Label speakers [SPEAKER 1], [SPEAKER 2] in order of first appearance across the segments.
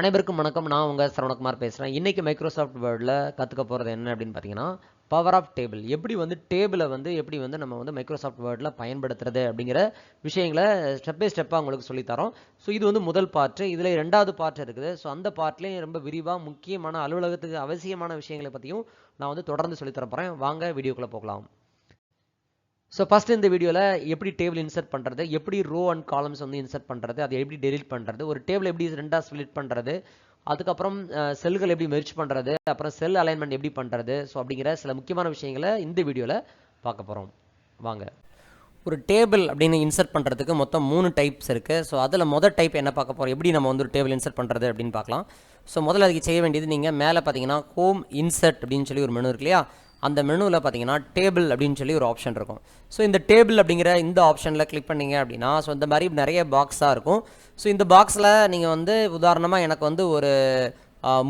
[SPEAKER 1] அனைவருக்கும் வணக்கம். நான் உங்கள் சரவணகுமார் பேசுகிறேன் இன்றைக்கி மைக்ரோசாஃப்ட் வேர்டில் கற்றுக்க போகிறது என்ன அப்படின்னு பார்த்தீங்கன்னா பவர் ஆஃப் டேபிள் எப்படி வந்து டேபிளை வந்து எப்படி வந்து நம்ம வந்து மைக்ரோசாஃப்ட் வேர்டில் பயன்படுத்துறது அப்படிங்கிற விஷயங்களை ஸ்டெப் பை ஸ்டெப்பாக உங்களுக்கு சொல்லித்தரோம். ஸோ இது வந்து முதல் பார்ட்டு இதில் ரெண்டாவது பார்ட் இருக்குது. ஸோ அந்த பார்ட்லேயும் ரொம்ப விரிவாக முக்கியமான அலுவலகத்துக்கு அவசியமான விஷயங்களை பற்றியும் நான் வந்து தொடர்ந்து சொல்லித்தர போகிறேன் வாங்க வீடியோக்குள்ளே போகலாம். ஸோ ஃபஸ்ட் இந்த வீடியோவில் எப்படி டேபிள் இன்சர்ட் பண்ணுறது எப்படி ரோ அண்ட் காலம்ஸ் வந்து இன்சர்ட் பண்ணுறது அதை எப்படி டெலிட் பண்ணுறது ஒரு டேபிள் எப்படி ரெண்டாக ஸ்ப்ளிட் பண்ணுறது அதுக்கப்புறம் செல்கள் எப்படி மெர்ச் பண்ணுறது அப்புறம் செல் அலைன்மெண்ட் எப்படி பண்ணுறது ஸோ அப்படிங்கிற சில முக்கியமான விஷயங்களை இந்த வீடியோவில் பார்க்க போகிறோம் வாங்க. ஒரு டேபிள் அப்படின்னு இன்சர்ட் பண்ணுறதுக்கு மொத்தம் மூணு டைப்ஸ் இருக்குது ஸோ அதில் மொதல் டைப் என்ன பார்க்க போகிறோம் எப்படி நம்ம வந்து ஒரு டேபிள் இன்சர்ட் பண்ணுறது அப்படின்னு பார்க்கலாம். ஸோ முதல்ல அதுக்கு செய்ய வேண்டியது நீங்கள் மேலே பார்த்தீங்கன்னா ஹோம் இன்சர்ட் அப்படின்னு சொல்லி ஒரு மெனு இருக்கு இல்லையா? அந்த மெனுவில் பார்த்தீங்கன்னா டேபிள் அப்படின்னு சொல்லி ஒரு ஆப்ஷன் இருக்கும். ஸோ இந்த டேபிள் அப்படிங்கிற இந்த ஆப்ஷனில் கிளிக் பண்ணீங்க அப்படின்னா ஸோ இந்த மாதிரி நிறைய பாக்ஸாக இருக்கும். ஸோ இந்த பாக்ஸில் நீங்கள் வந்து உதாரணமாக எனக்கு வந்து ஒரு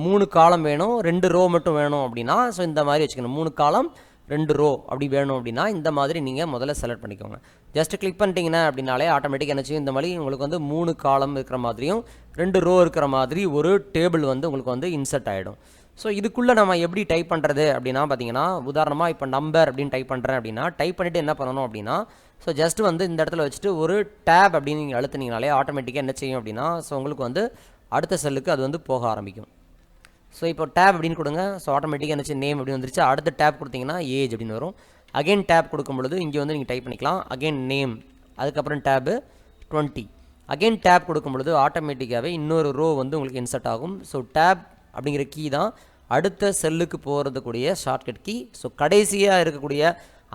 [SPEAKER 1] மூணு காலம் வேணும் ரெண்டு ரோ மட்டும் வேணும் அப்படின்னா ஸோ இந்த மாதிரி வச்சுக்கணும். மூணு காலம் ரெண்டு ரோ அப்படி வேணும் அப்படின்னா இந்த மாதிரி நீங்கள் முதல்ல செலக்ட் பண்ணிக்கோங்க. ஜஸ்ட் கிளிக் பண்ணிட்டீங்கன்னா அப்படின்னாலே ஆட்டோமேட்டிக் என்ன இந்த மாதிரி உங்களுக்கு வந்து மூணு காலம் இருக்கிற மாதிரியும் ரெண்டு ரோ இருக்கிற மாதிரி ஒரு டேபிள் வந்து உங்களுக்கு வந்து இன்சர்ட் ஆகிடும் ஸோ இதுக்குள்ளே நம்ம எப்படி டைப் பண்ணுறது அப்படின்னா பார்த்தீங்கன்னா உதாரணமாக இப்போ நம்பர் அப்படின்னு டைப் பண்ணுறேன் அப்படின்னா டைப் பண்ணிவிட்டு என்ன பண்ணணும் அப்படின்னா ஸோ ஜஸ்ட் வந்து இந்த இடத்துல வச்சுட்டு ஒரு டேப் அப்படின்னு நீங்கள் அழுத்துனீங்கனாலே ஆட்டோமேட்டிக்காக என்ன செய்யும் அப்படின்னா ஸோ உங்களுக்கு வந்து அடுத்த செல்லுக்கு அது வந்து போக ஆரம்பிக்கும். ஸோ இப்போ டேப் அப்படின்னு கொடுங்க. ஸோ ஆட்டோமேட்டிக்காக என்ன நேம் அப்படின்னு வந்துருச்சு. அடுத்த டேப் கொடுத்தீங்கன்னா ஏஜ் அப்படின்னு வரும். அகைன் டேப் கொடுக்கும் பொழுது இங்கே வந்து நீங்கள் டைப் பண்ணிக்கலாம். அகைன் நேம் அதுக்கப்புறம் டேபு டுவெண்ட்டி அகைன் டேப் கொடுக்கும் பொழுது ஆட்டோமேட்டிக்காகவே இன்னொரு ரோ வந்து உங்களுக்கு இன்சர்ட் ஆகும். ஸோ டேப் அப்படிங்கிற கீ தான். அடுத்த செல்லுக்கு போகிறதுக்கூடிய ஷார்ட்கட் கீ ஸோ கடைசியாக இருக்கக்கூடிய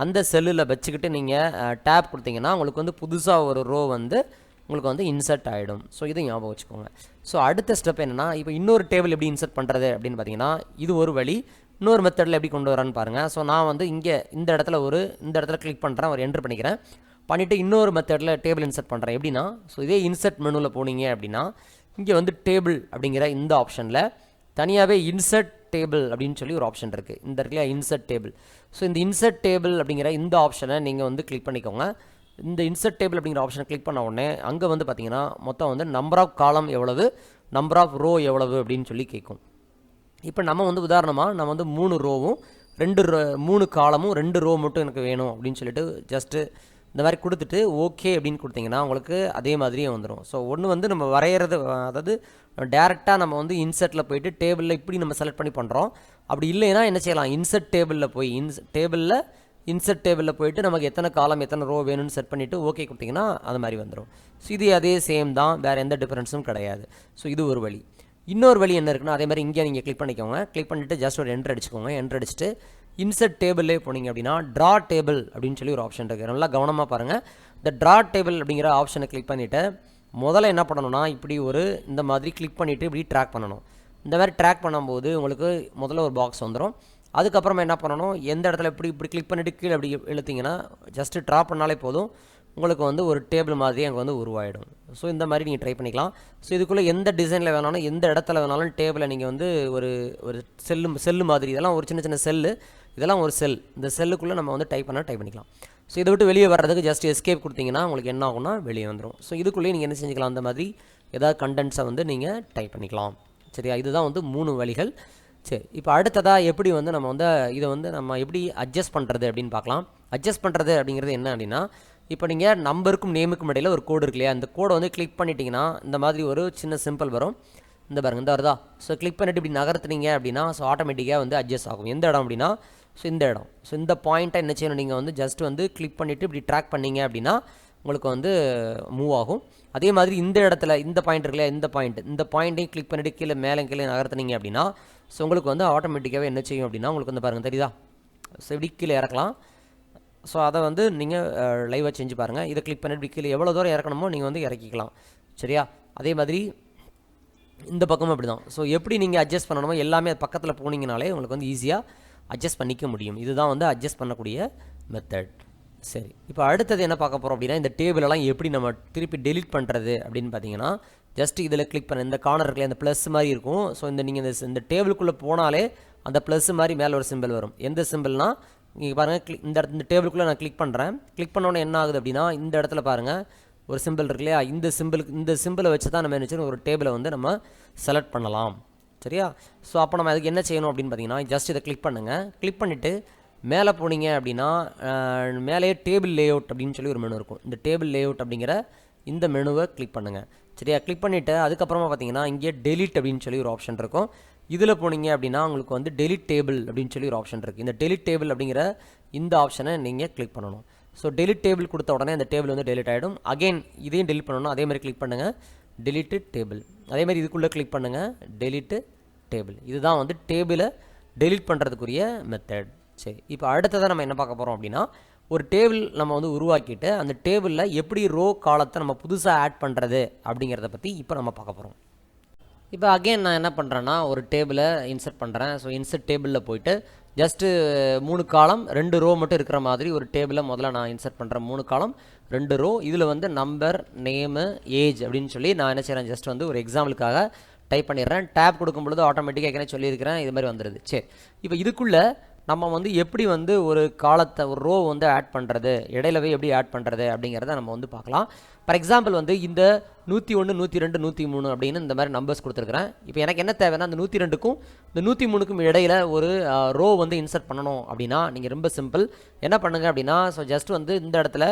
[SPEAKER 1] அந்த செல்லில் வச்சுக்கிட்டு நீங்கள் டேப் கொடுத்தீங்கன்னா உங்களுக்கு வந்து புதுசாக ஒரு ரோ வந்து உங்களுக்கு வந்து இன்சர்ட் ஆகிடும் ஸோ இதை ஞாபகம் வச்சுக்கோங்க. ஸோ அடுத்த ஸ்டெப் என்னென்னா இப்போ இன்னொரு டேபிள் எப்படி இன்சர்ட் பண்ணுறது அப்படின்னு பார்த்தீங்கன்னா இது ஒரு வழி. இன்னொரு மெத்தடில் எப்படி கொண்டு வரேன்னு பாருங்கள் ஸோ நான் வந்து இங்கே இந்த இடத்துல ஒரு இந்த இடத்துல கிளிக் பண்ணுறேன் ஒரு என்ட்ரு பண்ணிக்கிறேன். பண்ணிவிட்டு இன்னொரு மெத்தடில் டேபிள் இன்சர்ட் பண்ணுறேன் எப்படின்னா ஸோ இதே இன்சர்ட் மெனுவில் போனீங்க அப்படின்னா இங்கே வந்து டேபிள் அப்படிங்கிற இந்த ஆப்ஷனில் தனியாகவே இன்சர்ட் டேபிள் அப்படின்னு சொல்லி ஒரு ஆப்ஷன் இருக்குது இந்த இடத்துல இன்சர்ட் டேபிள் ஸோ இந்த இன்சர்ட் டேபிள் அப்படிங்கிற இந்த ஆப்ஷனை நீங்கள் வந்து கிளிக் பண்ணிக்கோங்க. இந்த இன்சர்ட் டேபிள் அப்படிங்கிற ஆப்ஷனை கிளிக் பண்ண உடனே அங்கே வந்து பார்த்தீங்கன்னா மொத்தம் வந்து நம்பர் ஆஃப் காலம் எவ்வளவு நம்பர் ஆஃப் ரோ எவ்வளவு அப்படின்னு சொல்லி கேட்கும் இப்போ நம்ம வந்து உதாரணமாக நம்ம வந்து மூணு ரோவும் ரெண்டு ரோ மூணு காலமும் ரெண்டு ரோ மட்டும் எனக்கு வேணும் அப்படின்னு சொல்லிட்டு ஜஸ்ட்டு இந்த மாதிரி கொடுத்துட்டு ஓகே அப்படின்னு கொடுத்தீங்கன்னா உங்களுக்கு அதே மாதிரியே வந்துடும் ஸோ ஒன்று வந்து நம்ம வரைகிறது அதாவது டேரெக்டாக நம்ம வந்து இன்சர்ட்டில் போயிட்டு டேபிளில் இப்படி நம்ம செலக்ட் பண்ணி பண்ணுறோம் அப்படி இல்லைன்னா என்ன செய்யலாம்? இன்சர்ட் டேபிளில் போய் இன்ஸ் டேபிளில் இன்சர்ட் டேபிளில் போயிட்டு நமக்கு எத்தனை காலம் எத்தனை ரோ வேணும்னு செட் பண்ணிவிட்டு ஓகே கொடுத்தீங்கன்னா அது மாதிரி வந்துடும் ஸோ இது அதே சேம் தான். வேறு எந்த டிஃப்ரென்ஸும் கிடையாது. ஸோ இது ஒரு வழி. இன்னொரு வழி என்ன இருக்குன்னா அதே மாதிரி இங்கே நீங்கள் கிளிக் பண்ணிக்கோங்க. கிளிக் பண்ணிவிட்டு ஜஸ்ட் ஒரு என்ட்ரு அடிச்சுக்கோங்க. என்ட்ரு அடிச்சுட்டு இன்சர்ட் டேபிளே போனீங்க அப்படின்னா ட்ரா டேபிள் அப்படின்னு சொல்லி ஒரு ஆப்ஷன் இருக்குது நல்லா கவனமாக பாருங்கள் இந்த ட்ரா டேபிள் அப்படிங்கிற ஆப்ஷனை கிளிக் பண்ணிவிட்டு முதல்ல என்ன பண்ணணும்னா இப்படி ஒரு இந்த மாதிரி கிளிக் பண்ணிவிட்டு இப்படி ட்ராக் பண்ணணும். இந்த மாதிரி ட்ராக் பண்ணும்போது உங்களுக்கு முதல்ல ஒரு பாக்ஸ் வந்துடும் அதுக்கப்புறமா என்ன பண்ணணும் எந்த இடத்துல இப்படி இப்படி கிளிக் பண்ணிவிட்டு கீழே அப்படி இழுத்தீங்கன்னா ஜஸ்ட்டு ட்ரா பண்ணாலே போதும். உங்களுக்கு வந்து ஒரு டேபிள் மாதிரி அங்கே வந்து உருவாயிடும். ஸோ இந்த மாதிரி நீங்கள் ட்ரை பண்ணிக்கலாம். ஸோ இதுக்குள்ளே எந்த டிசைனில் வேணாலும் எந்த இடத்துல வேணாலும் டேபிளை நீங்கள் வந்து ஒரு ஒரு செல்லு செல்லு மாதிரி இதெல்லாம் ஒரு சின்ன சின்ன செல்லு இதெல்லாம் ஒரு செல் இந்த செல்லுக்குள்ளே நம்ம வந்து டைப் பண்ணால் டைப் பண்ணிக்கலாம். ஸோ இதை விட்டு வெளியே வர்றதுக்கு ஜஸ்ட் எஸ்கேப் கொடுத்தீங்கன்னா உங்களுக்கு என்ன ஆகும்னா வெளியே வந்துடும் ஸோ இதுக்குள்ளேயே நீங்கள் என்ன செஞ்சுக்கலாம்? அந்த மாதிரி ஏதாவது கண்டென்ட்ஸை வந்து நீங்கள் டைப் பண்ணிக்கலாம். சரியா? இதுதான் வந்து மூணு வழிகள். சரி இப்போ அடுத்ததாக எப்படி வந்து நம்ம வந்து இதை வந்து நம்ம எப்படி அட்ஜஸ்ட் பண்ணுறது அப்படின்னு பார்க்கலாம். அட்ஜஸ்ட் பண்ணுறது அப்படிங்கிறது என்ன அப்படின்னா இப்போ நீங்கள் நம்பருக்கும் நேமுக்கும் இடையில ஒரு கோடு இருக்கு இல்லையா? அந்த கோடை வந்து கிளிக் பண்ணிட்டீங்கன்னா இந்த மாதிரி ஒரு சின்ன சிம்பிள் வரும். இந்த பாருங்க இந்த வருதா? ஸோ கிளிக் பண்ணிட்டு இப்படி நகர்த்துனீங்க அப்படின்னா ஸோ ஆட்டோமேட்டிக்காக வந்து அட்ஜஸ்ட் ஆகும். எந்த இடம் அப்படின்னா ஸோ இந்த இடம். ஸோ இந்த பாயிண்ட்டை என்ன செய்யணும்? நீங்கள் வந்து ஜஸ்ட் வந்து கிளிக் பண்ணிவிட்டு இப்படி ட்ராக் பண்ணீங்க அப்படின்னா உங்களுக்கு வந்து மூவ் ஆகும். அதே மாதிரி இந்த இடத்துல இந்த பாயிண்ட் இருக்குல்ல இந்த பாயிண்ட் இந்த பாயிண்ட்டையும் கிளிக் பண்ணிவிட்டு கீழே மேலே கீழே நகர்த்துனீங்க அப்படின்னா ஸோ உங்களுக்கு வந்து ஆட்டோமேட்டிக்காகவே என்ன செய்யும் அப்படின்னா உங்களுக்கு வந்து பாருங்கள் தெரியுதா? ஸோ இப்படி கீழே இறக்கலாம். ஸோ அதை வந்து நீங்கள் லைவாக செஞ்சு பாருங்கள் இதை கிளிக் பண்ணிட்டு கீழே எவ்வளோ தூரம் இறக்கணுமோ நீங்கள் வந்து இறக்கிக்கலாம். சரியா? அதே மாதிரி இந்த பக்கமும் அப்படி தான் ஸோ எப்படி நீங்கள் அட்ஜஸ்ட் பண்ணணுமோ எல்லாமே பக்கத்தில் போனீங்கனாலே உங்களுக்கு வந்து ஈஸியாக அட்ஜஸ்ட் பண்ணிக்க முடியும். இதுதான் வந்து அட்ஜஸ்ட் பண்ணக்கூடிய மெத்தட் சரி. இப்போ அடுத்தது என்ன பார்க்க போகிறோம் அப்படின்னா இந்த டேபிளெல்லாம் எப்படி நம்ம திருப்பி டெலிட் பண்ணுறது அப்படின்னு பார்த்தீங்கன்னா ஜஸ்ட் இதில் கிளிக் பண்ண இந்த கார்னர் இருக்குல்ல இந்த ப்ளஸ் மாதிரி இருக்கும். ஸோ இந்த நீங்கள் இந்த இந்த டேபிளுக்குள்ளே போனாலே அந்த ப்ளஸ் மாதிரி மேலே ஒரு சிம்பிள் வரும். எந்த சிம்பிள்னால் நீங்கள் பாருங்கள் கிளிக் இந்த இந்த டேபிளுக்குள்ளே நான் கிளிக் பண்ணுறேன் கிளிக் பண்ணோன்னே என்ன ஆகுது அப்படின்னா இந்த இடத்துல பாருங்கள் ஒரு சிம்பிள் இருக்கு இல்லையா? இந்த சிம்பிளுக்கு இந்த சிம்பிளை வச்சு தான் நம்ம என்ன செய்யணும் ஒரு டேபிளை வந்து நம்ம செலக்ட் பண்ணலாம். சரியா? ஸோ அப்போ நம்ம அதுக்கு என்ன செய்யணும் அப்படின்னு பார்த்தீங்கன்னா ஜஸ்ட் இதை கிளிக் பண்ணுங்கள் கிளிக் பண்ணிவிட்டு மேலே போனீங்க அப்படின்னா மேலேயே டேபிள் லேஅவுட் அப்படின்னு சொல்லி ஒரு மெனு இருக்கும். இந்த டேபிள் லேஅவுட் அப்படிங்கிற இந்த மெனுவை கிளிக் பண்ணுங்கள் சரியா? கிளிக் பண்ணிவிட்டு அதுக்கப்புறமா பார்த்தீங்கன்னா இங்கே டெலிட் அப்படின்னு சொல்லி ஒரு ஆப்ஷன் இருக்கும். இதில் போனீங்க அப்படின்னா உங்களுக்கு வந்து டெலிட் டேபிள் அப்படின்னு சொல்லி ஒரு ஆப்ஷன் இருக்குது இந்த டெலிட் டேபிள் அப்படிங்கிற இந்த ஆப்ஷனை நீங்கள் கிளிக் பண்ணணும். ஸோ டெலிட் டேபிள் கொடுத்த உடனே அந்த டேபிள் வந்து டெலிட் ஆகிடும் அகைன் இதையும் டெலிட் பண்ணணும். அதே மாதிரி கிளிக் பண்ணுங்கள் டெலிட்டு டேபிள் அதே மாதிரி இதுக்குள்ளே கிளிக் பண்ணுங்கள் டெலிட்டு டேபிள் இதுதான் வந்து டேபிளை டெலிட் பண்ணுறதுக்குரிய மெத்தட் சரி இப்போ அடுத்ததாக நம்ம என்ன பார்க்க போகிறோம் அப்படின்னா ஒரு டேபிள் நம்ம வந்து உருவாக்கிட்டு அந்த டேபிளில் எப்படி ரோ காலத்தை நம்ம புதுசாக ஆட் பண்ணுறது அப்படிங்கிறத பற்றி இப்போ நம்ம பார்க்க போகிறோம் இப்போ அகைன் நான் என்ன பண்ணுறேன்னா ஒரு டேபிளை இன்சர்ட் பண்ணுறேன் ஸோ இன்சர்ட் டேபிளில் போயிட்டு ஜஸ்ட்டு மூணு காலம் ரெண்டு ரோ மட்டும் இருக்கிற மாதிரி ஒரு டேபிளை முதல்ல நான் இன்சர்ட் பண்ணுறேன் மூணு காலம் ரெண்டு ரோ இதில் வந்து நம்பர் நேமு ஏஜ் அப்படின்னு சொல்லி நான் என்ன செய்கிறேன் ஜஸ்ட் வந்து ஒரு எக்ஸாம்பிளுக்காக டைப் பண்ணிடுறேன். டேப் கொடுக்கும் பொழுது ஆட்டோமேட்டிக்காக ஏற்கனவே சொல்லியிருக்கிறேன். இது மாதிரி வந்துடுது சரி. இப்போ இதுக்குள்ளே நம்ம வந்து எப்படி வந்து ஒரு காலத்தை ஒரு ரோ வந்து ஆட் பண்ணுறது இடையில போய் எப்படி ஆட் பண்ணுறது அப்படிங்கிறத நம்ம வந்து பார்க்கலாம். ஃபார் எக்ஸாம்பிள் வந்து இந்த நூற்றி ஒன்று நூற்றி ரெண்டு நூற்றி மூணு அப்படின்னு இந்த மாதிரி நம்பர்ஸ் கொடுத்துருக்குறேன். இப்போ எனக்கு என்ன தேவைன்னா அந்த நூற்றி ரெண்டுக்கும் இந்த நூற்றி மூணுக்கும் இடையில ஒரு ரோ வந்து இன்சர்ட் பண்ணணும் அப்படின்னா நீங்கள் ரொம்ப சிம்பிள் என்ன பண்ணுங்க அப்படின்னா ஸோ ஜஸ்ட் வந்து இந்த இடத்துல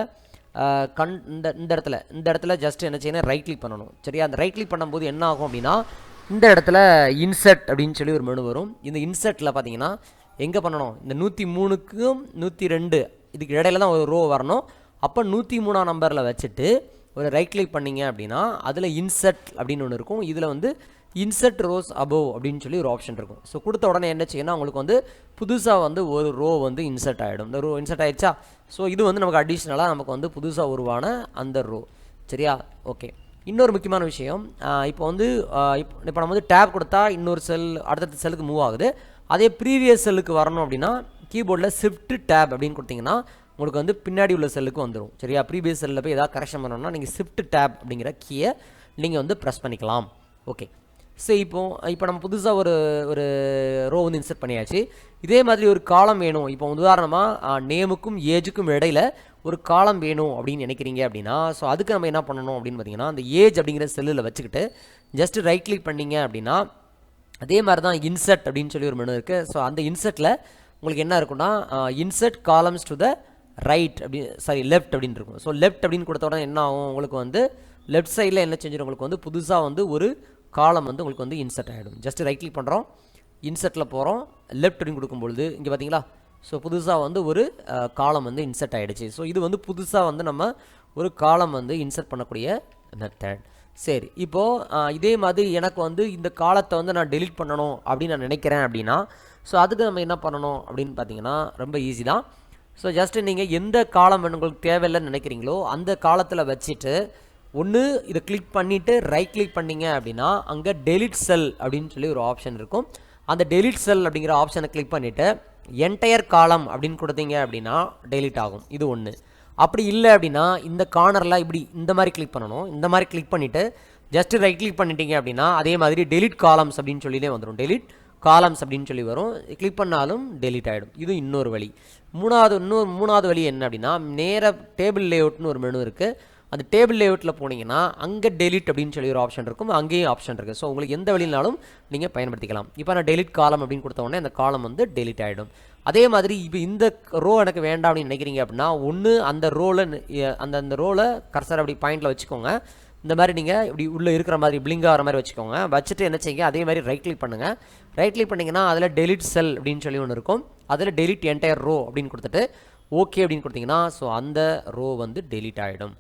[SPEAKER 1] கண் இந்த இந்த இடத்துல இந்த இடத்துல ஜஸ்ட் என்ன செய்யணும் ரைட் கிளிக் பண்ணணும். சரியா? அந்த ரைட் கிளிக் பண்ணும்போது என்ன ஆகும் அப்படின்னா இந்த இடத்துல இன்செர்ட் அப்படின்னு சொல்லி ஒரு மெனு வரும். இந்த இன்செர்ட்டில் பார்த்தீங்கன்னா எங்கே பண்ணணும்? இந்த நூற்றி மூணுக்கும் நூற்றி ரெண்டு இதுக்கு இடையில தான் ஒரு ரோ வரணும். அப்போ நூற்றி மூணாம் நம்பரில் வச்சுட்டு ஒரு ரைட் கிளிக் பண்ணீங்க அப்படின்னா அதில் இன்செர்ட் அப்படின்னு ஒன்று இருக்கும். இதில் வந்து இன்சர்ட் ரோஸ் அபோவ் அப்படின்னு சொல்லி ஒரு ஆப்ஷன் இருக்கும். ஸோ கொடுத்த உடனே என்ன செய்யணும் உங்களுக்கு வந்து புதுசாக வந்து ஒரு ரோ வந்து இன்சர்ட் ஆகிடும் இந்த ரோ இன்சர்ட் ஆகிடுச்சா ஸோ இது வந்து நமக்கு அடிஷ்னலாக நமக்கு வந்து புதுசாக உருவான அந்த ரோ சரியா? ஓகே இன்னொரு முக்கியமான விஷயம் இப்போ வந்து இப்போ இப்போ நம்ம வந்து டேப் கொடுத்தா இன்னொரு செல் அடுத்தடுத்த செல்லுக்கு மூவ் ஆகுது. அதே ப்ரீவியஸ் செல்லுக்கு வரணும் அப்படின்னா கீபோர்டில் ஷிஃப்ட் டேப் அப்படின்னு கொடுத்தீங்கன்னா உங்களுக்கு வந்து பின்னாடி உள்ள செல்லுக்கு வந்துடும் சரியா? ப்ரீவியஸ் செல்லில் போய் ஏதாவது கரெக்ஷன் பண்ணணும்னா நீங்கள் ஷிஃப்ட் டேப் அப்படிங்கிற கீயை நீங்கள் வந்து ப்ரெஸ் பண்ணிக்கலாம். ஓகே ஸோ இப்போ இப்போ நம்ம புதுசாக ஒரு ஒரு ரோ வந்து இன்சர்ட் பண்ணியாச்சு. இதே மாதிரி ஒரு காலம் வேணும். இப்போ உதாரணமாக நேமுக்கும் ஏஜுக்கும் இடையில ஒரு காலம் வேணும் அப்படின்னு நினைக்கிறீங்க அப்படின்னா ஸோ அதுக்கு நம்ம என்ன பண்ணணும் அப்படின்னு பார்த்தீங்கன்னா அந்த ஏஜ் அப்படிங்கிற செல்லில் வச்சுக்கிட்டு ஜஸ்ட் ரைட் கிளிக் பண்ணிங்க அப்படின்னா அதே மாதிரி தான் இன்சர்ட் அப்படின்னு சொல்லி ஒரு மெனு இருக்குது ஸோ அந்த இன்சர்ட்டில் உங்களுக்கு என்ன இருக்கும்னா insert columns to the right அப்படி சாரி லெஃப்ட் அப்படின்னு இருக்கும். ஸோ லெஃப்ட் அப்படின்னு கொடுத்த உடனே என்ன ஆகும்? உங்களுக்கு வந்து லெஃப்ட் சைடில் என்ன செஞ்சிடும் உங்களுக்கு வந்து புதுசாக வந்து ஒரு காலம் வந்து உங்களுக்கு வந்து இன்சர்ட் ஆகிடும் ஜஸ்ட் ரைட் கிளிக் பண்ணுறோம் இன்சர்ட்டில் போகிறோம் லெஃப்ட் அப்படின்னு கொடுக்கும்பொழுது இங்கே பார்த்தீங்களா ஸோ புதுசாக வந்து ஒரு காலம் வந்து இன்சர்ட் ஆகிடுச்சு ஸோ இது வந்து புதுசாக வந்து நம்ம ஒரு காலம் வந்து இன்சர்ட் பண்ணக்கூடிய மெத்தட் சரி இப்போது இதே மாதிரி எனக்கு வந்து இந்த காலத்தை வந்து நான் டெலீட் பண்ணணும் அப்படின்னு நான் நினைக்கிறேன் அப்படின்னா ஸோ அதுக்கு நம்ம என்ன பண்ணணும் அப்படின்னு பார்த்தீங்கன்னா ரொம்ப ஈஸி தான். ஸோ ஜஸ்ட்டு நீங்கள் எந்த காலம் உங்களுக்கு தேவையில்லைன்னு நினைக்கிறீங்களோ அந்த காலத்தில் வச்சுட்டு ஒன்று இதை கிளிக் பண்ணிவிட்டு ரைட் கிளிக் பண்ணீங்க அப்படின்னா அங்கே டெலிட் செல் அப்படின்னு சொல்லி ஒரு ஆப்ஷன் இருக்கும். அந்த டெலிட் செல் அப்படிங்கிற ஆப்ஷனை கிளிக் பண்ணிவிட்டு என்டையர் காலம் அப்படின்னு கொடுத்தீங்க அப்படின்னா டெலிட் ஆகும். இது ஒன்று அப்படி இல்லை அப்படின்னா இந்த கார்னரில் இப்படி இந்த மாதிரி கிளிக் பண்ணணும். இந்த மாதிரி கிளிக் பண்ணிவிட்டு ஜஸ்ட் ரைட் கிளிக் பண்ணிட்டீங்க அப்படின்னா அதே மாதிரி டெலிட் காலம்ஸ் அப்படின்னு சொல்லிலே வந்துடும் டெலிட் காலம்ஸ் அப்படின்னு சொல்லி வரும். கிளிக் பண்ணாலும் டெலிட் ஆகிடும் இது இன்னொரு வழி. மூணாவது இன்னொரு மூணாவது வழி என்ன அப்படின்னா நேர டேபிள் லேஅவுட்னு ஒரு மெனு இருக்குது அந்த டேபிள் லேஅவுட்டில் போனீங்கன்னா அங்கே டெலிட் அப்படின்னு சொல்லி ஒரு ஆப்ஷன் இருக்கும். அங்கேயும் ஆப்ஷன் இருக்குது ஸோ உங்களுக்கு எந்த வழினாலும் நீங்கள் பயன்படுத்திக்கலாம். இப்போ நான் டெலிட் காலம் அப்படின்னு கொடுத்த உடனே அந்த காலம் வந்து டெலிட் ஆகிடும் அதே மாதிரி இப்போ இந்த ரோ எனக்கு வேண்டாம் அப்படின்னு நினைக்கிறீங்க அப்படின்னா ஒன்று அந்த ரோவில் அந்த அந்த ரோவில் கர்சர் அப்படி பாயிண்டில் வச்சுக்கோங்க. இந்த மாதிரி நீங்கள் இப்படி உள்ளே இருக்கிற மாதிரி பிளிங்க் ஆகிற மாதிரி வச்சுக்கோங்க. வச்சுட்டு என்ன செய்யுங்க? அதே மாதிரி ரைட் கிளிக் பண்ணுங்கள் ரைட் கிளிக் பண்ணிங்கன்னா அதில் டெலிட் செல் அப்படின்னு சொல்லி ஒன்று இருக்கும். அதில் டெலிட் என்டையர் ரோ அப்படின்னு கொடுத்துட்டு ஓகே அப்படின்னு கொடுத்தீங்கன்னா ஸோ அந்த ரோ வந்து டெலிட் ஆகிடும்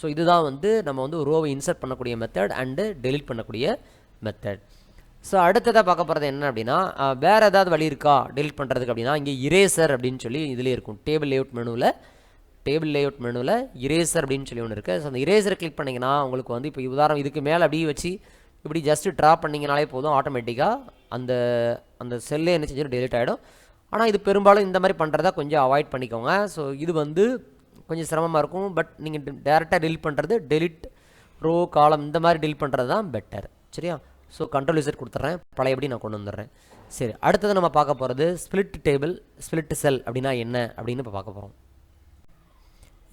[SPEAKER 1] ஸோ இதுதான் வந்து நம்ம வந்து ரோவை இன்சர்ட் பண்ணக்கூடிய மெத்தட் அண்டு டெலிட் பண்ணக்கூடிய மெத்தட் ஸோ அடுத்ததாக பார்க்க போகிறது என்ன அப்படின்னா வேறு ஏதாவது வழி இருக்கா டெலிட் பண்ணுறதுக்கு அப்படின்னா இங்கே இரேசர் அப்படின்னு சொல்லி இதிலே இருக்கும். டேபிள் லேஅவுட் மெனுவில் டேபிள் லேஅவுட் மெனுவில் இரேசர் அப்படின்னு சொல்லி ஒன்று இருக்குது ஸோ அந்த இரேசர் கிளிக் பண்ணிங்கன்னா உங்களுக்கு வந்து இப்போ உதாரணம் இதுக்கு மேலே அப்படியே வச்சு இப்படி ஜஸ்ட்டு ட்ரா பண்ணிங்கனாலே போதும் ஆட்டோமேட்டிக்காக அந்த அந்த செல்லே என்ன செஞ்சிடும் டெலிட் ஆகிடும் ஆனால் இது பெரும்பாலும் இந்த மாதிரி பண்ணுறதா கொஞ்சம் அவாய்ட் பண்ணிக்கோங்க. ஸோ இது வந்து கொஞ்சம் சிரமமாக இருக்கும். பட் நீங்கள் டேரெக்டாக டெலிட் பண்ணுறது டெலிட் ரோ காலம் இந்த மாதிரி டெலிட் பண்ணுறது தான் பெட்டர் சரியா ஸோ கண்ட்ரோல் யூசர் கொடுத்துட்றேன் பழையபடி நான் கொண்டு வந்துடுறேன். சரி அடுத்தது நம்ம பார்க்க போகிறது ஸ்பிளிட் டேபிள் ஸ்பிளிட் செல் அப்படின்னா என்ன அப்படின்னு இப்போ பார்க்க போகிறோம்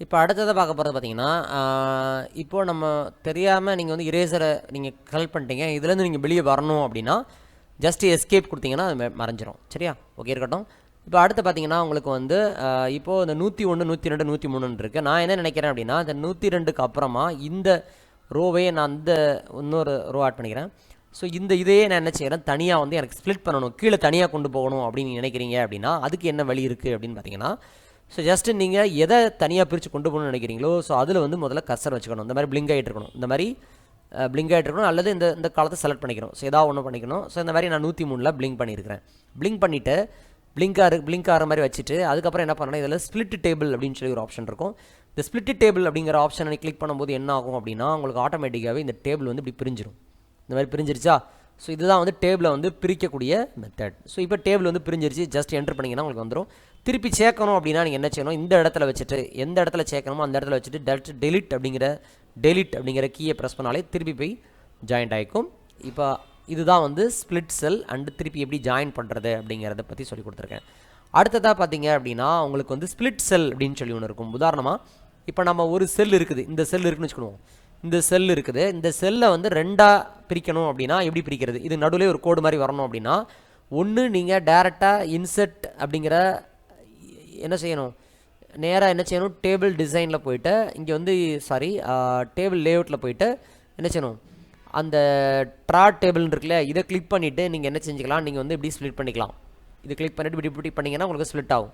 [SPEAKER 1] இப்போ அடுத்ததை பார்க்க போகிறது பார்த்தீங்கன்னா இப்போ நம்ம தெரியாமல் நீங்கள் வந்து இரேசரை நீங்கள் கலெக்ட் பண்ணிட்டீங்க. இதுலேருந்து நீங்கள் வெளியே வரணும் அப்படின்னா ஜஸ்ட் எஸ்கேப் கொடுத்தீங்கன்னா அது மறைஞ்சிரும். சரியா? ஓகே இருக்கட்டும். இப்போ அடுத்து பார்த்தீங்கன்னா உங்களுக்கு வந்து இப்போது இந்த நூற்றி ஒன்று நூற்றி ரெண்டு நூற்றி மூணுன்னு இருக்குது நான் என்ன நினைக்கிறேன் அப்படின்னா இந்த நூற்றி ரெண்டுக்கு அப்புறமா இந்த ரோவையே நான் அந்த இன்னொரு ரோ ஆட் பண்ணிக்கிறேன். ஸோ இந்த இதையே நான் என்ன செய்கிறேன் தனியாக வந்து எனக்கு ஸ்ப்ளிட் பண்ணணும். கீழே தனியாக கொண்டு போகணும் அப்படின்னு நினைக்கிறீங்க அப்படின்னா அதுக்கு என்ன வழி இருக்குது அப்படின்னு பார்த்தீங்கன்னா ஸோ ஜஸ்ட் நீங்கள் எதை தனியாக பிரித்து கொண்டு போகணும்னு நினைக்கிறீங்களோ ஸோ அதில் வந்து முதல்ல கசர் வச்சுக்கணும். இந்த மாதிரி பிளிங்க் ஆகிட்டு இருக்கணும். இந்த மாதிரி பிளிங்க் ஆகிட்டு இருக்கணும் அல்லது இந்த இந்த காலத்தை செலக்ட் பண்ணிக்கணும். ஸோ ஏதாவது ஒன்று பண்ணிக்கணும். ஸோ இந்த மாதிரி நான் நூற்றி மூணில் பிளிங்க் பண்ணியிருக்கிறேன் பிளிங்க் பண்ணிவிட்டு பிளிங்க் பிளிங்க் ஆகிற மாதிரி வச்சுட்டு அதுக்கப்புறம் என்ன பண்ணணும் இதில் ஸ்பிளிட் டேபிள் அப்படின்னு சொல்லி ஒரு ஆப்ஷன் இருக்கும். இந்த ஸ்பிளிட் டேபிள் அப்படிங்கிற ஆப்ஷனை கிளிக் பண்ணும்போது என்ன ஆகும் அப்படின்னா உங்களுக்கு ஆட்டோமேட்டிக்காகவே இந்த டேபிள் வந்து இப்படி பிரிஞ்சிடும் இந்த மாதிரி பிரிஞ்சிருச்சா? ஸோ இதுதான் வந்து டேபிளை வந்து பிரிக்கக்கூடிய மெத்தட் ஸோ இப்போ டேபிள் வந்து பிரிஞ்சிருச்சு ஜஸ்ட் என்டர் பண்ணிங்கன்னா உங்களுக்கு வந்துடும் திருப்பி சேர்க்கணும் அப்படின்னா நீங்கள் என்ன செய்யணும் இந்த இடத்துல வச்சுட்டு எந்த இடத்துல சேர்க்கணுமோ அந்த இடத்துல வச்சுட்டு டெலிட் டெலிட் அப்படிங்கிற டெலிட் அப்படிங்கிற கீயை ப்ரெஸ் பண்ணாலே திருப்பி போய் ஜாயிண்ட் ஆகிக்கும் இப்போ இதுதான் வந்து ஸ்ப்ளிட் செல் அண்டு திருப்பி எப்படி ஜாயின் பண்ணுறது அப்படிங்கிறத பற்றி சொல்லி கொடுத்துருக்கேன். அடுத்ததாக பார்த்தீங்க அப்படின்னா உங்களுக்கு வந்து ஸ்ப்ளிட் செல் அப்படின்னு சொல்லி ஒன்று இருக்கும். உதாரணமாக இப்போ நம்ம ஒரு செல் இருக்குது. இந்த செல் இருக்குன்னு வச்சுக்கணும் இந்த செல் இருக்குது. இந்த செல்லை வந்து ரெண்டாக பிரிக்கணும் அப்படின்னா எப்படி பிரிக்கிறது? இது நடுவில் ஒரு கோடு மாதிரி வரணும் அப்படின்னா ஒன்று நீங்கள் டேரெக்டாக இன்செர்ட் அப்படிங்கிற என்ன செய்யணும்? நேராக என்ன செய்யணும்? டேபிள் டிசைனில் போயிட்டு இங்கே வந்து சாரி டேபிள் லேஅவுட்டில் போயிட்டு என்ன செய்யணும்? அந்த ட்ரா டேபிள் இருக்குல்ல இதை கிளிக் பண்ணிவிட்டு நீங்கள் என்ன செஞ்சுக்கலாம் நீங்கள் வந்து இப்படி ஸ்ப்ளிட் பண்ணிக்கலாம். இது கிளிக் பண்ணிவிட்டு இப்படி இப்படி பண்ணிங்கன்னா உங்களுக்கு ஸ்ப்ளிட் ஆகும்.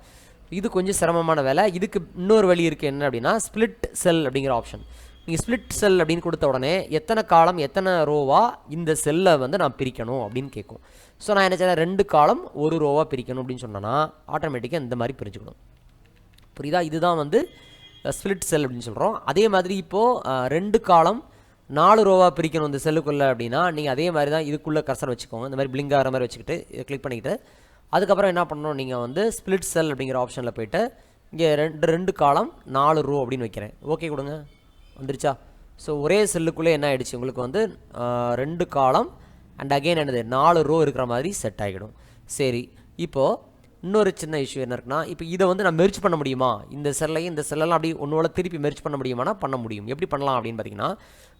[SPEAKER 1] இது கொஞ்சம் சிரமமான வேலை. இதுக்கு இன்னொரு வழி இருக்குது என்ன அப்படின்னா ஸ்ப்ளிட் செல் அப்படிங்கிற ஆப்ஷன் நீங்கள் ஸ்ப்ளிட் செல் அப்படின்னு கொடுத்த உடனே எத்தனை காலம் எத்தனை ரோவா இந்த செல்லை வந்து நான் பிரிக்கணும் அப்படின்னு கேட்கும். ஸோ நான் என்ன செய்யறேன் ரெண்டு காலம் ஒரு ரோவாக பிரிக்கணும் அப்படின்னு சொன்னேன்னா ஆட்டோமேட்டிக்காக இந்த மாதிரி பிரிச்சுக்கணும் புரியுதா? இதுதான் வந்து ஸ்ப்ளிட் செல் அப்படின்னு சொல்கிறோம் அதே மாதிரி இப்போது ரெண்டு காலம் நாலு ரோவாக பிரிக்கணும் இந்த செல்லுக்குள்ளே அப்படின்னா நீங்கள் அதே மாதிரி தான் இதுக்குள்ளே கர்சர் வச்சுக்கோங்க. இந்த மாதிரி பிளிங்க் ஆகிற மாதிரி வச்சுக்கிட்டு இதை கிளிக் பண்ணிக்கிட்டு அதுக்கப்புறம் என்ன பண்ணணும்? நீங்கள் வந்து ஸ்ப்ளிட் செல் அப்படிங்கிற ஆப்ஷனில் போயிட்டு இங்கே ரெண்டு ரெண்டு காலம் நாலு ரோ அப்படின்னு வைக்கிறேன். ஓகே கொடுங்க. வந்துருச்சா? ஸோ ஒரே செல்லுக்குள்ளே என்ன ஆகிடுச்சு உங்களுக்கு வந்து ரெண்டு காலம் அண்ட் அகைன் என்னது? நாலு ரோ இருக்கிற மாதிரி செட் ஆகிடும் சரி இப்போது இன்னொரு சின்ன இஷ்யூ என்ன இருக்குன்னா இப்போ இதை வந்து நான் மெர்ச் பண்ண முடியுமா? இந்த செல்லையும் இந்த செல்லெல்லாம் அப்படி ஒன்றோட திருப்பி மெர்ச் பண்ண முடியுமானா பண்ண முடியும். எப்படி பண்ணலாம் அப்படின்னு பார்த்தீங்கன்னா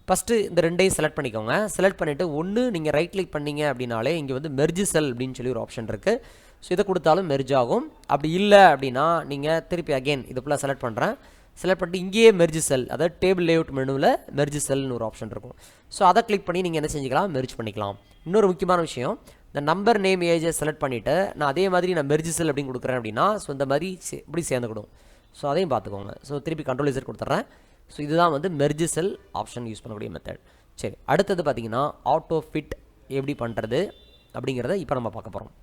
[SPEAKER 1] ஃபஸ்ட்டு இந்த ரெண்டையும் செலக்ட் பண்ணிக்கோங்க. செலக்ட் பண்ணிவிட்டு ஒன்று நீங்கள் ரைட் கிளிக் பண்ணீங்க அப்படின்னாலே இங்கே வந்து மெர்ஜி செல் அப்படின்னு சொல்லி ஒரு ஆப்ஷன் இருக்குது ஸோ இதை கொடுத்தாலும் மெர்ஜ் ஆகும். அப்படி இல்லை அப்படின்னா நீங்கள் திருப்பி அகைன் இது ஃபுல்லாக செலக்ட் பண்ணுறேன் செலக்ட் பண்ணிட்டு இங்கேயே மெர்ஜி செல் அதாவது டேபிள் லேஅவுட் மெனுவில் மெர்ஜி செல்னு ஒரு ஆப்ஷன் இருக்கும். ஸோ அதை கிளிக் பண்ணி நீங்கள் என்ன செஞ்சுக்கலாம்? மெர்ஜ் பண்ணிக்கலாம். இன்னொரு முக்கியமான விஷயம் இந்த நம்பர் நேம் ஏஜை செலக்ட் பண்ணிவிட்டு நான் அதே மாதிரி நான் மெர்ஜி செல் அப்படின்னு கொடுக்குறேன் அப்படின்னா ஸோ இந்த மாதிரி சே- இப்படி சேர்ந்துக்கிடும். ஸோ அதையும் பார்த்துக்கோங்க. ஸோ திருப்பி கண்ட்ரோல் இசர் கொடுத்துட்றேன். ஸோ இதுதான் வந்து மெர்ஜ் செல் ஆப்ஷன் யூஸ் பண்ணக்கூடிய மெத்தட் சரி அடுத்தது பார்த்தீங்கன்னா ஆட்டோ ஃபிட் எப்படி பண்ணுறது அப்படிங்கிறத இப்போ நம்ம பார்க்க போகிறோம்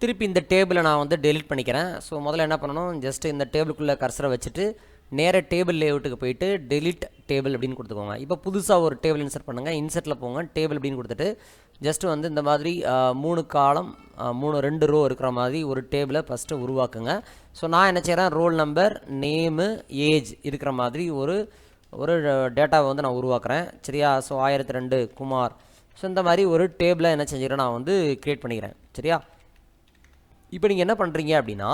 [SPEAKER 1] திருப்பி இந்த டேபிளை நான் வந்து டெலிட் பண்ணிக்கிறேன். ஸோ முதல்ல என்ன பண்ணணும்? ஜஸ்ட் இந்த டேபிளுக்குள்ளே கர்சரை வச்சுட்டு நேராக டேபிள் லேஅவுட்டுக்கு போயிட்டு டெலிட் டேபிள் அப்படின்னு கொடுத்துக்கோங்க. இப்போ புதுசாக ஒரு டேபிள் இன்சர்ட் பண்ணுங்கள் இன்சர்ட்டில் போங்க. டேபிள் அப்படின்னு கொடுத்துட்டு ஜஸ்ட் வந்து இந்த மாதிரி மூணு காலம் மூணு ரெண்டு ரோ இருக்கிற மாதிரி ஒரு டேபிளை ஃபஸ்ட்டு உருவாக்குங்க. ஸோ நான் என்ன செய்கிறேன் ரோல் நம்பர் நேமு ஏஜ் இருக்கிற மாதிரி ஒரு ஒரு டேட்டாவை வந்து நான் உருவாக்குறேன். சரியா? ஸோ ஆயிரத்தி ரெண்டு குமார். ஸோ இந்த மாதிரி ஒரு டேபிளை என்ன செஞ்சுக்கிறேன்? நான் வந்து க்ரியேட் பண்ணிக்கிறேன். சரியா? இப்போ நீங்கள் என்ன பண்ணுறீங்க அப்படின்னா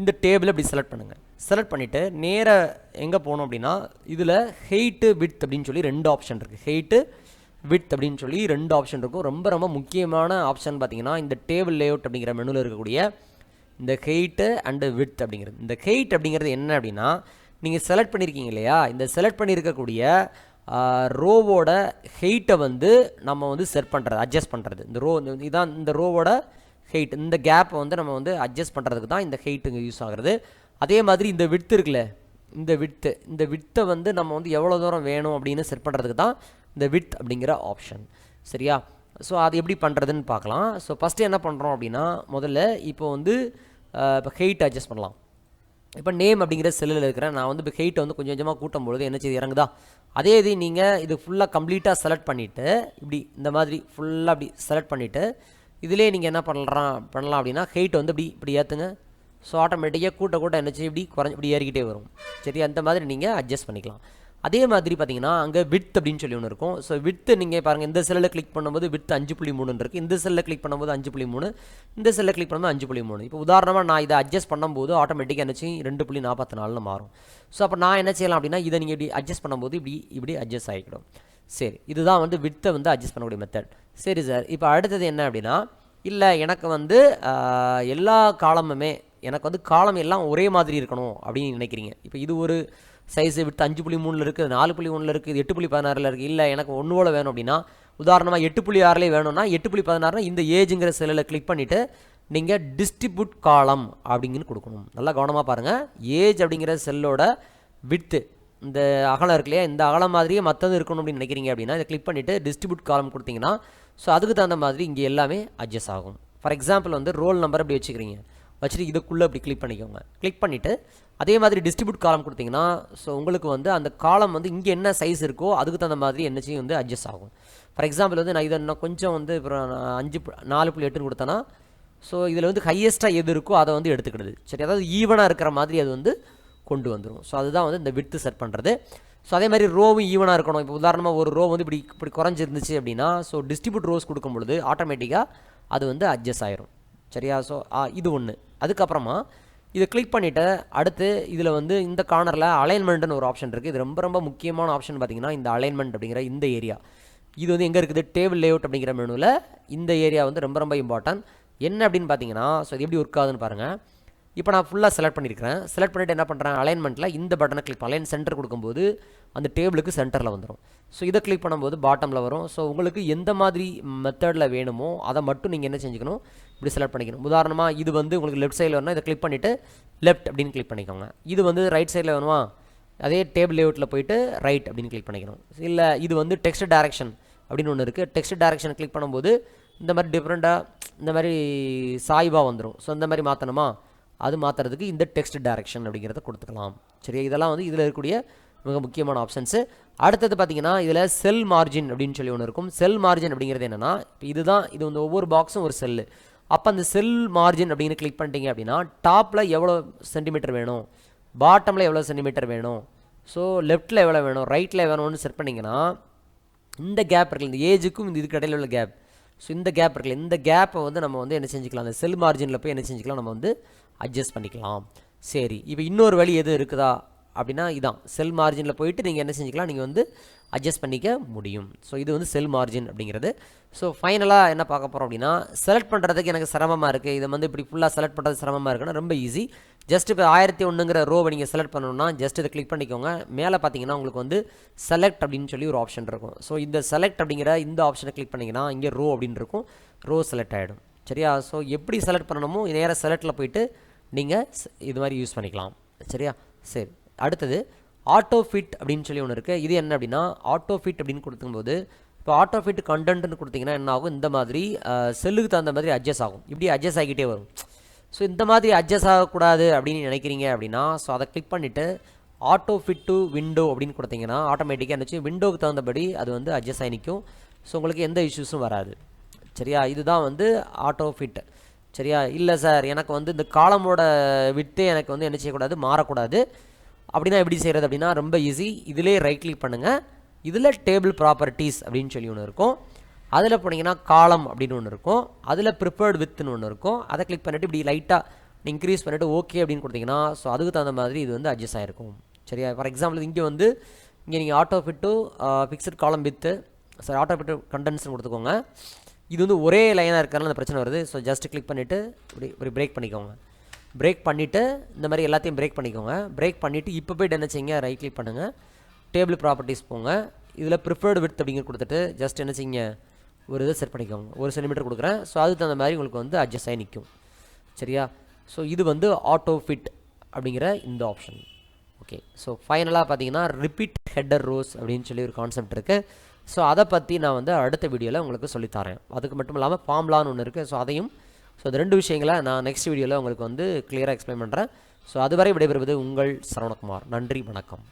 [SPEAKER 1] இந்த டேபிளை இப்படி செலக்ட் பண்ணுங்கள் செலக்ட் பண்ணிவிட்டு நேராக எங்கே போகணும் அப்படின்னா இதில் ஹெயிட்டு வித் அப்படின்னு சொல்லி ரெண்டு ஆப்ஷன் இருக்குது ஹெயிட்டு வித் அப்படின்னு சொல்லி ரெண்டு ஆப்ஷன் இருக்கும். ரொம்ப ரொம்ப முக்கியமான ஆப்ஷன் பார்த்தீங்கன்னா இந்த டேபிள் லேஅவுட் அப்படிங்கிற மெனுவில் இருக்கக்கூடிய இந்த ஹெயிட்டு அண்டு வித் அப்படிங்கிறது. இந்த ஹெயிட் அப்படிங்கிறது என்ன அப்படின்னா நீங்கள் செலக்ட் பண்ணியிருக்கீங்க இல்லையா? இந்த செலக்ட் பண்ணியிருக்கக்கூடிய ரோவோட ஹெயிட்டை வந்து நம்ம வந்து செட் பண்ணுறது அட்ஜஸ்ட் பண்ணுறது இந்த ரோ இதான் இந்த ரோவோட ஹெயிட் இந்த கேப்பை வந்து நம்ம வந்து அட்ஜஸ்ட் பண்ணுறதுக்கு தான் இந்த ஹெயிட்டுங்க யூஸ் ஆகுறது. அதே மாதிரி இந்த விட்த் இருக்குல்ல இந்த விட்த்து இந்த வித்தை வந்து நம்ம வந்து எவ்வளோ தூரம் வேணும் அப்படின்னு செட் பண்ணுறதுக்கு தான் இந்த வித் அப்படிங்கிற ஆப்ஷன் சரியா? ஸோ அது எப்படி பண்ணுறதுன்னு பார்க்கலாம். ஸோ ஃபஸ்ட்டு என்ன பண்ணுறோம் அப்படின்னா முதல்ல இப்போ வந்து இப்போ ஹெயிட் அட்ஜஸ்ட் பண்ணலாம். இப்போ நேம் அப்படிங்கிற செல்லில் இருக்கிறேன் நான் வந்து இப்போ ஹெயிட்டை வந்து கொஞ்சம் கொஞ்சமாக கூட்டும் பொழுது என்ன செய்து இறங்குதா? அதே இது நீங்கள் இது ஃபுல்லாக கம்ப்ளீட்டாக செலக்ட் பண்ணிவிட்டு இப்படி இந்த மாதிரி ஃபுல்லாக அப்படி செலக்ட் பண்ணிவிட்டு இதிலே நீங்கள் என்ன பண்ணலாம் பண்ணலாம் அப்படின்னா ஹெயிட் வந்து இப்படி இப்படி ஏற்றுங்க ஸோ ஆட்டோமேட்டிக்காக கூட்ட கூட்ட என்ன இப்படி குறைஞ்சி இப்படி ஏறிக்கிட்டே வரும். சரி அந்த மாதிரி நீங்கள் அட்ஜஸ்ட் பண்ணிக்கலாம். அதே மாதிரி பார்த்தீங்கன்னா அங்கே வித் அப்படின்னு சொல்லி ஒன்று இருக்கும். ஸோ வித்து நீங்கள் பாருங்கள் இந்த செல்லில் கிளிக் பண்ணும்போது வித் அஞ்சு புள்ளி மூணுன்னு இருக்குது இந்த செல்லில் கிளிக் பண்ணும்போது அஞ்சு புள்ளி மூணு இந்த செல்லில் கிளிக் பண்ணும்போது அஞ்சு புள்ளி மூணு. இப்போ உதாரணமாக நான் இதை அட்ஜஸ்ட் பண்ணும்போது ஆட்டோமேட்டிக்காக என்ன ரெண்டு புள்ளி நாற்பத்தி நாலுன்னு மாறும். ஸோ அப்போ நான் என்ன செய்யலாம் அப்படின்னா இதை நீங்கள் இப்படி அட்ஜஸ்ட் பண்ணும்போது இப்படி இப்படி அட்ஜஸ்ட் ஆகிக்கிடும். சரி இதுதான் வந்து வித்தை வந்து அட்ஜஸ்ட் பண்ணக்கூடிய மெத்தட் சரி சார் இப்போ அடுத்தது என்ன அப்படின்னா இல்லை எனக்கு வந்து எல்லா காலமுமே எனக்கு வந்து காலம் எல்லாம் ஒரே மாதிரி இருக்கணும் அப்படின்னு நினைக்கிறீங்க. இப்போ இது ஒரு சைஸை விட்டு அஞ்சு புள்ளி மூணில் இருக்குது நாலு புள்ளி ஒன்றில் இருக்குது எட்டு புள்ளி பதினாறில் இருக்குது. இல்லை எனக்கு ஒன்று போல் வேணும் அப்படின்னா உதாரணமாக எட்டு புள்ளி ஆறுலேயே வேணும்னா எட்டு புள்ளி பதினாறுனா இந்த ஏஜுங்கிற செல்லில் கிளிக் பண்ணிவிட்டு நீங்கள் டிஸ்ட்ரிபியூட் காலம் அப்படிங்கன்னு கொடுக்கணும். நல்லா கவனமாக பாருங்கள் ஏஜ் அப்படிங்கிற செல்லோட வித்து இந்த அகலம் இருக்கு இல்லையா? இந்த அகலம் மாதிரியே மற்றது இருக்கணும் அப்படின்னு நினைக்கிறீங்க அப்படின்னா இதை கிளிக் பண்ணிவிட்டு டிஸ்ட்ரிபியூட் காலம் கொடுத்தீங்கன்னா ஸோ அதுக்கு தகுந்த மாதிரி இங்கே எல்லாமே அட்ஜஸ்ட் ஆகும். ஃபார் எக்ஸாம்பிள் வந்து ரோல் நம்பர் அப்படி வச்சுக்கிறீங்க. வச்சுட்டு இதுக்குள்ளே அப்படி கிளிக் பண்ணிக்கோங்க. கிளிக் பண்ணிவிட்டு அதே மாதிரி டிஸ்ட்ரிபியூட் காலம் கொடுத்தீங்கன்னா ஸோ உங்களுக்கு வந்து அந்த காலம் வந்து இங்கே என்ன சைஸ் இருக்கோ அதுக்கு தகுந்த மாதிரி என்ன வந்து அட்ஜஸ்ட் ஆகும். ஃபார் எக்ஸாம்பிள் வந்து நான் இதை இன்னும் கொஞ்சம் வந்து இப்போ நான் அஞ்சு நாலு புள்ளி எட்டுன்னு கொடுத்தேன்னா ஸோ இதில் வந்து ஹையஸ்ட்டாக எது இருக்கோ அதை வந்து எடுத்துக்கிடுது. சரி அதாவது ஈவனாக இருக்கிற மாதிரி அது வந்து கொண்டு வந்துடும் ஸோ அதுதான் வந்து இந்த விட்டு செட் பண்ணுறது ஸோ அதே மாதிரி ரோவும் ஈவனாக இருக்கணும். இப்போ உதாரணமாக ஒரு ரோ வந்து இப்படி இப்படி குறைஞ்சிருந்துச்சு அப்படின்னா ஸோ டிஸ்ட்ரிபியூட் ரோஸ் கொடுக்கும் பொழுது ஆட்டோமேட்டிக்காக அது வந்து அட்ஜஸ்ட் ஆயிரும். சரியா? ஸோ இது ஒன்று அதுக்கப்புறமா இதை கிளிக் பண்ணிவிட்டு அடுத்து இதில் வந்து இந்த கார்னரில் அலைன்மெண்ட்னு ஒரு ஆப்ஷன் இருக்குது இது ரொம்ப ரொம்ப முக்கியமான ஆப்ஷன் பார்த்தீங்கன்னா இந்த அலைன்மெண்ட் அப்படிங்கிற இந்த ஏரியா இது வந்து எங்கே இருக்குது? டேபிள் லேஅவுட் அப்படிங்கிற மெனுவில் இந்த ஏரியா வந்து ரொம்ப ரொம்ப இம்பார்ட்டன்ட் என்ன அப்படின்னு பார்த்தீங்கன்னா ஸோ இது எப்படி ஒர்க் ஆகுதுன்னு பாருங்கள் இப்போ நான் ஃபுல்லாக செலக்ட் பண்ணியிருக்கிறேன் செலக்ட் பண்ணிவிட்டு என்ன பண்ணுறேன் அலைன்மெண்ட்டில் இந்த பட்டனை கிளிக் அலைன் சென்டர் கொடுக்கும்போது அந்த டேபிளுக்கு சென்டரில் வந்துடும் ஸோ இதை கிளிக் பண்ணும்போது பாட்டமில் வரும். ஸோ உங்களுக்கு எந்த மாதிரி மெத்தடில் வேணுமோ அதை மட்டும் நீங்கள் என்ன செஞ்சுக்கணும்? இப்படி செலக்ட் பண்ணிக்கணும். உதாரணமாக இது வந்து உங்களுக்கு லெஃப்ட் சைடில் வேணும்னா இதை கிளிக் பண்ணிவிட்டு லெஃப்ட் அப்படின்னு கிளிக் பண்ணிக்கோங்க. இது வந்து ரைட் சைடில் வேணுமா? அதே டேபிள் லேஅவுட்டில் போயிட்டு ரைட் அப்படின்னு கிளிக் பண்ணிக்கணும். இல்லை இது வந்து டெக்ஸ்ட் டேரக்ஷன் அப்படின்னு ஒன்று இருக்குது டெக்ஸ்ட் டேரக்ஷன் கிளிக் பண்ணும்போது இந்த மாதிரி டிஃப்ரெண்ட்டாக இந்த மாதிரி சாய்வாக வந்துடும் ஸோ இந்த மாதிரி மாற்றணுமா அது மாற்றுறதுக்கு இந்த டெக்ஸ்ட் டைரக்ஷன் அப்படிங்கிறத கொடுத்துக்கலாம். சரியா? இதெல்லாம் வந்து இதில் இருக்கக்கூடிய மிக முக்கியமான ஆப்ஷன்ஸு அடுத்தது பார்த்தீங்கன்னா இதில் செல் மார்ஜின் அப்படின்னு சொல்லி ஒன்று இருக்கும். செல் மார்ஜின் அப்படிங்கிறது என்னென்னா இப்போ இதுதான் இது வந்து ஒவ்வொரு பாக்ஸும் ஒரு செல்லு அப்போ அந்த செல் மார்ஜின் அப்படின்னு கிளிக் பண்ணிட்டீங்க அப்படின்னா டாப்பில் எவ்வளோ சென்டிமீட்டர் வேணும்? பாட்டமில் எவ்வளோ சென்டிமீட்டர் வேணும்? ஸோ லெஃப்ட்டில் எவ்வளோ வேணும்? ரைட்டில் வேணும்னு செட் பண்ணிங்கன்னா இந்த கேப் இருக்குது இந்த ஏஜுக்கும் இந்த இதுக்கு இடையில உள்ள கேப் ஸோ இந்த கேப் இருக்குல்ல இந்த கேப்பை வந்து நம்ம வந்து என்ன செஞ்சுக்கலாம்? அந்த செல் மார்ஜினில் போய் என்ன செஞ்சுக்கலாம்? நம்ம வந்து அட்ஜஸ்ட் பண்ணிக்கலாம். சரி இப்போ இன்னொரு வழி எதுவும் இருக்குதா? அப்படின்னா இதான். செல் மார்ஜினில் போயிட்டு நீங்கள் என்ன செஞ்சுக்கலாம்? நீங்கள் வந்து அட்ஜஸ்ட் பண்ணிக்க முடியும். ஸோ இது வந்து செல் மார்ஜின் அப்படிங்கிறது. ஸோ ஃபைனலாக என்ன பார்க்க போகிறோம் அப்படின்னா செலக்ட் பண்ணுறதுக்கு எனக்கு சிரமமாக இருக்குது இதை வந்து இப்படி ஃபுல்லாக செலக்ட் பண்ணுறது சிரமமாக இருக்குன்னா ரொம்ப ஈஸி ஜஸ்ட் இப்போ ஆயிரத்தி ஒன்றுங்கிற ரோவை நீங்கள் செலக்ட் பண்ணணும்னா ஜஸ்ட் இதை கிளிக் பண்ணிக்கோங்க. மேலே பார்த்தீங்கன்னா உங்களுக்கு வந்து செலக்ட் அப்படின்னு சொல்லி ஒரு ஆப்ஷன் இருக்கும். ஸோ இந்த செலக்ட் அப்படிங்கிற இந்த ஆப்ஷனை கிளிக் பண்ணிங்கன்னா இங்கே ரோ அப்படின்னு இருக்கும். ரோ செலக்ட் ஆகிடும் சரியா? ஸோ எப்படி செலக்ட் பண்ணணுமோ நேராக செலக்டில் போயிட்டு நீங்கள் இது மாதிரி யூஸ் பண்ணிக்கலாம். சரியா? சரி. அடுத்தது ஆட்டோ ஃபிட் அப்படின்னு சொல்லி ஒன்று இருக்குது இது என்ன அப்படின்னா ஆட்டோ ஃபிட் அப்படின்னு கொடுக்கும்போது இப்போ ஆட்டோ ஃபிட் கண்டென்ட்னு கொடுத்தீங்கன்னா என்ன ஆகும்? இந்த மாதிரி செல்லுக்கு தகுந்த மாதிரி அட்ஜஸ்ட் ஆகும். இப்படி அட்ஜஸ்ட் ஆகிக்கிட்டே வரும். ஸோ இந்த மாதிரி அட்ஜஸ்ட் ஆகக்கூடாது அப்படின்னு நினைக்கிறீங்க அப்படின்னா ஸோ அதை கிளிக் பண்ணிவிட்டு ஆட்டோ ஃபிட் டு விண்டோ அப்படின்னு கொடுத்தீங்கன்னா ஆட்டோமேட்டிக்காக இருந்துச்சு. விண்டோவுக்கு தகுந்தபடி அது வந்து அட்ஜஸ்ட் ஆகி நிற்கும் ஸோ உங்களுக்கு எந்த இஷ்யூஸும் வராது. சரியா? இதுதான் வந்து ஆட்டோ ஃபிட் சரியா? இல்லை சார் எனக்கு வந்து இந்த காலமோட விட்டே எனக்கு வந்து என்ன செய்யக்கூடாது? மாறக்கூடாது. அப்படின்னா எப்படி செய்கிறது அப்படின்னா ரொம்ப ஈஸி இதிலே ரைட் கிளிக் பண்ணுங்கள் இதில் டேபிள் ப்ராப்பர்ட்டிஸ் அப்படின்னு சொல்லி ஒன்று இருக்கும். அதில் போனீங்கன்னா காலம் அப்படின்னு ஒன்று இருக்கும். அதில் ப்ரிப்பேர்டு வித்துன்னு ஒன்று இருக்கும். அதை கிளிக் பண்ணிவிட்டு இப்படி லைட்டாக இன்க்ரீஸ் பண்ணிவிட்டு ஓகே அப்படின்னு கொடுத்தீங்கன்னா ஸோ அதுக்கு தகுந்த மாதிரி இது வந்து அட்ஜஸ்ட் ஆகிருக்கும் சரியா? ஃபார் எக்ஸாம்பிள் இங்கே வந்து இங்கே நீங்கள் auto fit fixed column width sorry auto fit கண்டென்ஸ்னு கொடுத்துக்கோங்க. இது வந்து ஒரே லைனாக இருக்கிறனால அந்த பிரச்சனை வருது. ஸோ ஜஸ்ட் கிளிக் பண்ணிவிட்டு இப்படி இப்படி பிரேக் பண்ணிக்கோங்க. பிரேக் பண்ணிவிட்டு இந்த மாதிரி எல்லாத்தையும் பிரேக் பண்ணிக்கோங்க. பிரேக் பண்ணிவிட்டு இப்போ போய்ட்டு என்ன செய்யுங்க? ரைட் கிளிக் பண்ணுங்கள் டேபிள் ப்ராப்பர்ட்டிஸ் போங்க. இதில் ப்ரிஃபர்டு வித் அப்படிங்கிற கொடுத்துட்டு ஜஸ்ட் என்ன செய்யுங்க? ஒரு இதை செட் பண்ணிக்கோங்க. ஒரு சென்டிமீட்டர் கொடுக்குறேன். ஸோ அதுக்கு தகுந்த மாதிரி உங்களுக்கு வந்து அட்ஜஸ்ட் ஆகி நிற்கும் சரியா? ஸோ இது வந்து ஆட்டோ ஃபிட் அப்படிங்கிற இந்த ஆப்ஷன் ஓகே ஸோ ஃபைனலாக பார்த்தீங்கன்னா ரிப்பீட் ஹெட்டர் ரோஸ் அப்படின்னு சொல்லி ஒரு கான்செப்ட் இருக்குது ஸோ அதை பற்றி நான் வந்து அடுத்த வீடியோவில் உங்களுக்கு சொல்லித்தரேன் அதுக்கு மட்டும் இல்லாமல் ஃபார்ம்லான்னு ஒன்று இருக்குது ஸோ அதையும் ஸோ இந்த ரெண்டு விஷயங்களை நான் நெக்ஸ்ட் வீடியோவில் உங்களுக்கு வந்து கிளியராக எக்ஸ்பிளைன் பண்ணுறேன் ஸோ அதுவரை விடைபெறுவது உங்கள் சரவணகுமார். நன்றி வணக்கம்.